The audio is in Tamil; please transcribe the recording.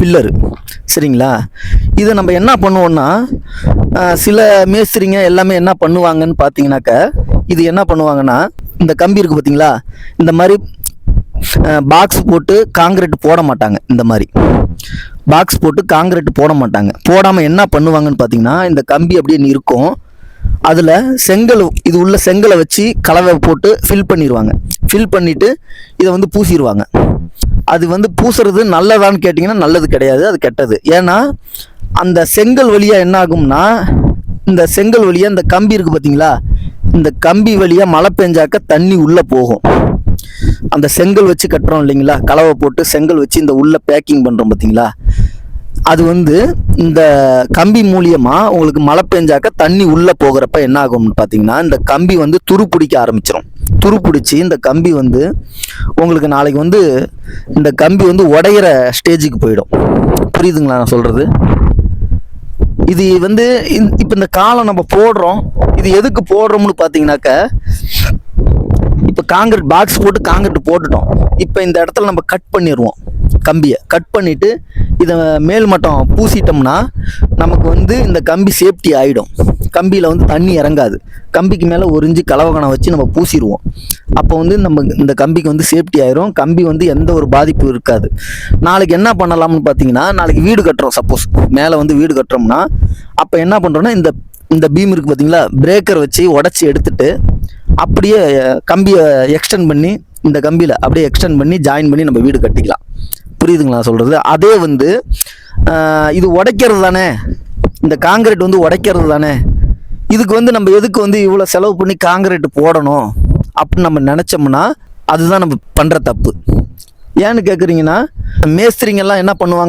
பில்லரு சரிங்களா? இதை நம்ம என்ன பண்ணுவோம்னா சில மேஸ்திரிங்க எல்லாமே என்ன பண்ணுவாங்கன்னு பார்த்தீங்கன்னாக்க இது என்ன பண்ணுவாங்கன்னா இந்த கம்பி இருக்குது பார்த்தீங்களா இந்த மாதிரி பாக்ஸ் போட்டு காங்கிரீட் போட மாட்டாங்க இந்த மாதிரி. பாக்ஸ் போட்டு காங்கிரீட் போட மாட்டாங்க. போடாமல் என்ன பண்ணுவாங்கன்னு பார்த்தீங்கன்னா இந்த கம்பி அப்படின்னு இருக்கும் அதில் செங்கல் இது உள்ள செங்கலை வச்சு கலவை போட்டு ஃபில் பண்ணிடுவாங்க ஃபில் பண்ணிவிட்டு இதை வந்து பூசிடுவாங்க அது வந்து பூசுறது நல்லதான்னு கேட்டிங்கன்னா நல்லது கிடையாது அது கெட்டது. ஏன்னா அந்த செங்கல் வழியாக என்ன ஆகும்னா இந்த செங்கல் வழியாக இந்த கம்பி இருக்குது பார்த்தீங்களா இந்த கம்பி வழியாக மழை பெஞ்சாக்க தண்ணி உள்ளே போகும். அந்த செங்கல் வச்சு கட்டுறோம் இல்லைங்களா? கலவை போட்டு செங்கல் வச்சு இந்த உள்ளே பேக்கிங் பண்ணுறோம் பார்த்தீங்களா அது வந்து இந்த கம்பி மூலியமாக உங்களுக்கு மழை பெஞ்சாக்க தண்ணி உள்ளே போகிறப்ப என்ன ஆகும்னு பார்த்தீங்கன்னா இந்த கம்பி வந்து துரு பிடிக்க ஆரம்பிச்சிடும் துருப்பிடிச்சி இந்த கம்பி வந்து உங்களுக்கு நாளைக்கு வந்து இந்த கம்பி வந்து உடையிற ஸ்டேஜுக்கு போயிடும். புரியுதுங்களா நான் சொல்கிறது இது வந்து இப்போ இந்த காலம் நம்ம போடுறோம். இது எதுக்கு போடுறோம்னு பார்த்தீங்கன்னாக்க இப்போ காங்கிரீட் பாக்ஸ் போட்டு காங்கிரீட் போட்டுட்டோம். இப்போ இந்த இடத்துல நம்ம கட் பண்ணிடுவோம் கம்பியை கட் பண்ணிவிட்டு இதை மேல் மட்டம் பூசிட்டோம்னா நமக்கு வந்து இந்த கம்பி சேஃப்டி ஆகிடும் கம்பியில் வந்து தண்ணி இறங்காது. கம்பிக்கு மேலே ஒரு இஞ்சி கலவகணம் வச்சு நம்ம பூசிடுவோம் அப்போ வந்து நம்ம இந்த கம்பிக்கு வந்து சேஃப்டி ஆயிரும். கம்பி வந்து எந்த ஒரு பாதிப்பும் இருக்காது. நாளைக்கு என்ன பண்ணலாம்னு பார்த்தீங்கன்னா நாளைக்கு வீடு கட்டுறோம் சப்போஸ் மேலே வந்து வீடு கட்டுறோம்னா அப்போ என்ன பண்ணுறோன்னா இந்த இந்த பீம் இருக்குது பார்த்தீங்களா பிரேக்கர் வச்சு உடச்சி எடுத்துட்டு அப்படியே கம்பியை எக்ஸ்டெண்ட் பண்ணி இந்த கம்பியில் அப்படியே எக்ஸ்டெண்ட் பண்ணி ஜாயின் பண்ணி நம்ம வீடு கட்டிக்கலாம். புரியுதுங்களா சொல்கிறது அதே வந்து இது உடைக்கிறது தானே. இந்த காங்கிரீட் வந்து உடைக்கிறது தானே. இதுக்கு வந்து நம்ம எதுக்கு வந்து இவ்வளோ செலவு பண்ணி காங்கிரீட் போடணும் அப்படின்னு நம்ம நினச்சோம்னா அதுதான் நம்ம பண்ணுற தப்பு. ஏன்னு கேட்குறீங்கன்னா மேஸ்திரிங்கெல்லாம் என்ன பண்ணுவாங்க?